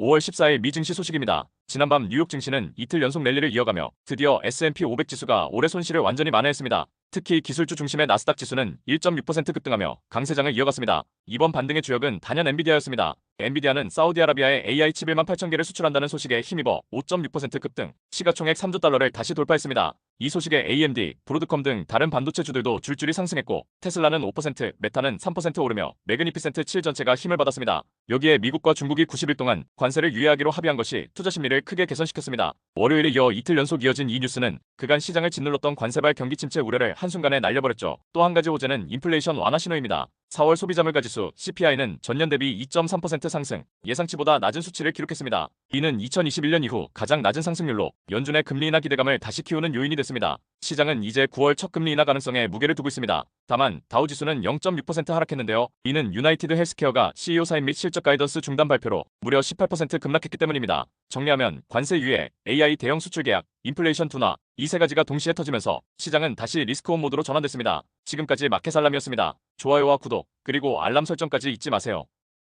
5월 14일 미 증시 소식입니다. 지난밤 뉴욕 증시는 이틀 연속 랠리를 이어가며 드디어 S&P 500 지수가 올해 손실을 완전히 만회했습니다. 특히 기술주 중심의 나스닥 지수는 1.6% 급등하며 강세장을 이어갔습니다. 이번 반등의 주역은 단연 엔비디아였습니다. 엔비디아는 사우디아라비아에 AI 칩 1만 8천 개를 수출한다는 소식에 힘입어 5.6% 급등, 시가총액 3조 달러를 다시 돌파했습니다. 이 소식에 AMD, 브로드컴 등 다른 반도체 주들도 줄줄이 상승했고 테슬라는 5%, 메타는 3% 오르며 매그니피센트 7 전체가 힘을 받았습니다. 여기에 미국과 중국이 90일 동안 관세를 유예하기로 합의한 것이 투자 심리를 크게 개선시켰습니다. 월요일에 이어 이틀 연속 이어진 이 뉴스는 그간 시장을 짓눌렀던 관세발 경기 침체 우려를 한순간에 날려버렸죠. 또 한 가지 호재는 인플레이션 완화 신호입니다. 4월 소비자물가지수 CPI는 전년 대비 2.3% 상승, 예상치보다 낮은 수치를 기록했습니다. 이는 2021년 이후 가장 낮은 상승률로 연준의 금리 인하 기대감을 다시 키우는 요인이 됐습니다. 시장은 이제 9월 첫 금리 인하 가능성에 무게를 두고 있습니다. 다만 다우 지수는 0.6% 하락했는데요. 이는 유나이티드 헬스케어가 CEO 사임 및 실적 가이던스 중단 발표로 무려 18% 급락했기 때문입니다. 정리하면 관세 유예, AI 대형 수출 계약, 인플레이션 둔화 이 세 가지가 동시에 터지면서 시장은 다시 리스크온 모드로 전환됐습니다. 지금까지 마켓알람이었습니다. 좋아요와 구독 그리고 알람 설정까지 잊지 마세요.